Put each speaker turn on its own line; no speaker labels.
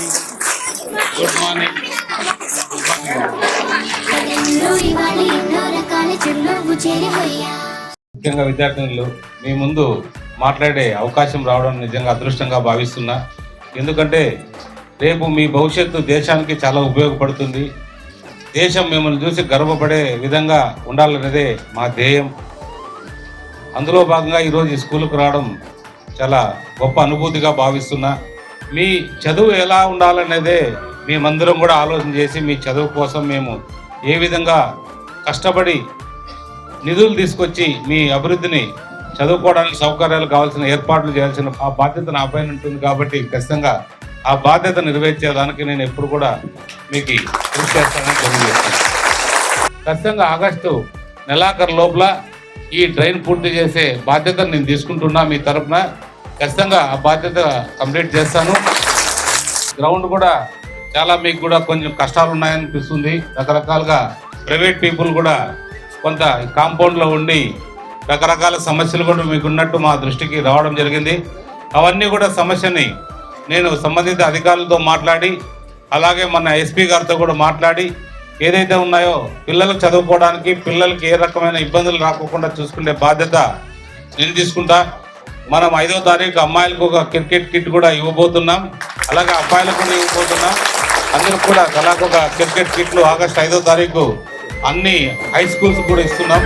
Good morning
ముఖ్యంగా విద్యార్థినులు మీ ముందు మాట్లాడే అవకాశం రావడం నిజంగా అదృష్టంగా భావిస్తున్నా. ఎందుకంటే రేపు మీ భవిష్యత్తు దేశానికి చాలా ఉపయోగపడుతుంది. దేశం మిమ్మల్ని చూసి గర్వపడే విధంగా ఉండాలనేదే మా ధ్యేయం. అందులో భాగంగా ఈరోజు ఈ స్కూల్కు రావడం చాలా గొప్ప అనుభూతిగా భావిస్తున్నా. మీ చదువు ఎలా ఉండాలనేదే మేమందరం కూడా ఆలోచన చేసి మీ చదువు కోసం మేము ఏ విధంగా కష్టపడి నిధులు తీసుకొచ్చి మీ అభివృద్ధిని చదువుకోవడానికి సౌకర్యాలు కావాల్సిన ఏర్పాట్లు చేయాల్సిన ఆ బాధ్యత నా పైన ఉంటుంది కాబట్టి ఖచ్చితంగా ఆ బాధ్యత నెరవేర్చేదానికి నేను ఎప్పుడు కూడా మీకు కృషి చేస్తానని తెలియజేస్తాను ఖచ్చితంగా ఆగస్టు నెలాఖరు లోపల ఈ ట్రైన్ పూర్తి చేసే బాధ్యతను నేను తీసుకుంటున్నా మీ తరపున ఖచ్చితంగా ఆ బాధ్యత కంప్లీట్ చేస్తాను. గ్రౌండ్ కూడా చాలా మీకు కూడా కొంచెం కష్టాలు ఉన్నాయనిపిస్తుంది రకరకాలుగా ప్రైవేట్ పీపుల్ కూడా కొంత కాంపౌండ్లో ఉండి రకరకాల సమస్యలు కూడా మీకు ఉన్నట్టు మా దృష్టికి రావడం జరిగింది. అవన్నీ కూడా సమస్యని నేను సంబంధిత అధికారులతో మాట్లాడి అలాగే మన ఎస్పీ గారితో కూడా మాట్లాడి ఏదైతే ఉన్నాయో పిల్లలు చదువుకోవడానికి పిల్లలకి ఏ రకమైన ఇబ్బందులు రాకోకుండా చూసుకునే బాధ్యత నేను తీసుకుంటా. మనం ఐదో తారీఖు అమ్మాయిలకు ఒక క్రికెట్ కిట్ కూడా ఇవ్వబోతున్నాం. అలాగే అబ్బాయిలకు కూడా ఇవ్వబోతున్నాం. అందరికి కూడా కళాకు ఒక క్రికెట్ కిట్లు ఆగస్ట్ ఐదో తారీఖు అన్ని హై స్కూల్స్ కూడా ఇస్తున్నాం.